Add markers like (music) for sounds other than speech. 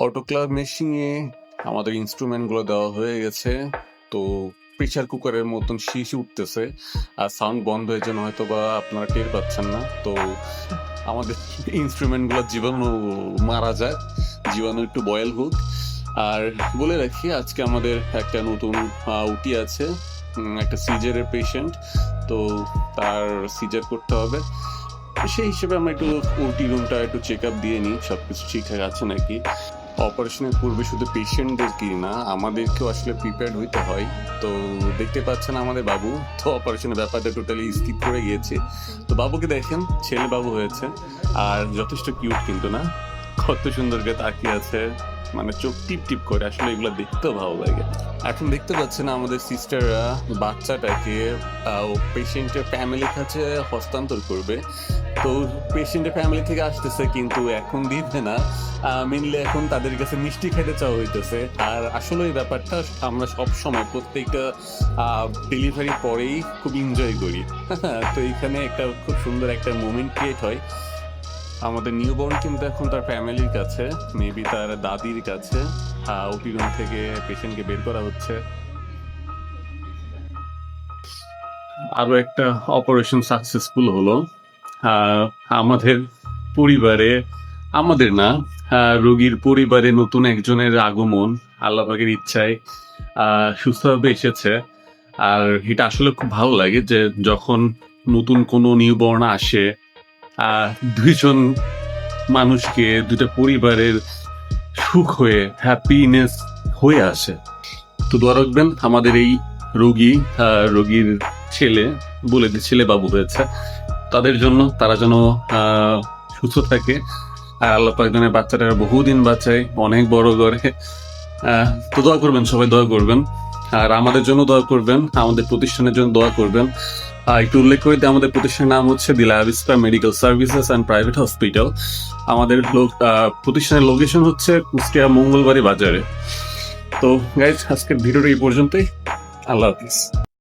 অটোক্লাভ মেশিনে আমাদের ইনস্ট্রুমেন্টগুলো দেওয়া হয়ে গেছে। তো প্রেশার কুকারের মতন শীষ উঠতেছে আর সাউন্ড বন্ধ হয়ে যেন হয়তো বা আপনারা টের পাচ্ছেন না। তো আমাদের ইনস্ট্রুমেন্টগুলো জীবাণু মারা যায়, জীবাণু একটু বয়েল হোক। আর বলে রাখি, আজকে আমাদের একটা নতুন উটি আছে একটা সিজারের পেশেন্ট তো তার সিজার করতে হবে। সেই হিসেবে আমরা একটু ওটি রুমটা একটু চেক আপ দিয়ে নিই, সবকিছু ঠিকঠাক আছে নাকি? অপারেশনের পূর্বে শুধু পেশেন্টদেরকে না, আমাদেরকেও আসলে প্রিপেয়ার্ড হইতে হয়। তো দেখতে পাচ্ছেন আমাদের বাবু, তো অপারেশনের ব্যাপারটা টোটালি স্কিপ করে গিয়েছে। তো বাবুকে দেখেন, ছেলে বাবু হয়েছে। আর যথেষ্ট কিউট কিন্তু না? কত সুন্দর করে তাকিয়ে আছে। মানে চোখ টিপ টিপ করে আসলে এগুলো দেখতেও ভালো লাগে। এখন দেখতে পাচ্ছেন আমাদের সিস্টাররা বাচ্চাটাকে পেশেন্টের ফ্যামিলির কাছে হস্তান্তর করবে। তো পেশেন্টের ফ্যামিলি থেকে আসতেছে কিন্তু এখন দিবে না মেনলি এখন তাদের কাছে মিষ্টি খেতে চাওয়া হইতেছে। আর আসলে এই ব্যাপারটা আমরা সব সময় প্রত্যেকটা ডেলিভারি পরেই খুব এনজয় করি। (laughs) তো এখানে একটা খুব সুন্দর একটা মোমেন্ট ক্রিয়েট হয়। আমাদের নিউবর্ন কিন্তু এখন তার ফ্যামিলির কাছে মেবি তার দাদির কাছে ওপি রুম থেকে পেশেন্টকে বের করা হচ্ছে। আরও একটা অপারেশন সাকসেসফুল হলো। আমাদের পরিবারে, আমাদের না রোগীর পরিবারে নতুন একজনের আগমন আল্লাহ পাকের ইচ্ছায় সুস্থভাবে এসেছে। আর এটা আসলে খুব ভালো লাগে যে যখন নতুন কোনো নিউবর্ন আসে দুইজন মানুষকে দুটা পরিবারের সুখ হয়ে হ্যাপিনেস হয়ে আসে। তো দোয়া রাখবেন, আমাদের এই রোগী রোগীর ছেলে, বলে যে ছেলে বাবু হয়েছে তাদের জন্য, তারা যেন সুস্থ থাকে। আর আল্লাহ পাক যেন বাচ্চাটা বহুদিন বাঁচায়, অনেক বড় করে। তো দোয়া করবেন, সবাই দোয়া করবেন। আর আমাদের জন্য দোয়া করবেন, আমাদের প্রতিষ্ঠানের জন্য দোয়া করবেন। একটু উল্লেখ করে আমাদের প্রতিষ্ঠানের নাম হচ্ছে দিলা আবিস্পা medical services and private hospital. আমাদের প্রতিষ্ঠানের লোকেশন হচ্ছে কুষ্টিয়া মঙ্গলবাড়ি বাজারে। তো গাইজ আজকের ভিডিওটা এই পর্যন্তই। আল্লাহ হাফিজ।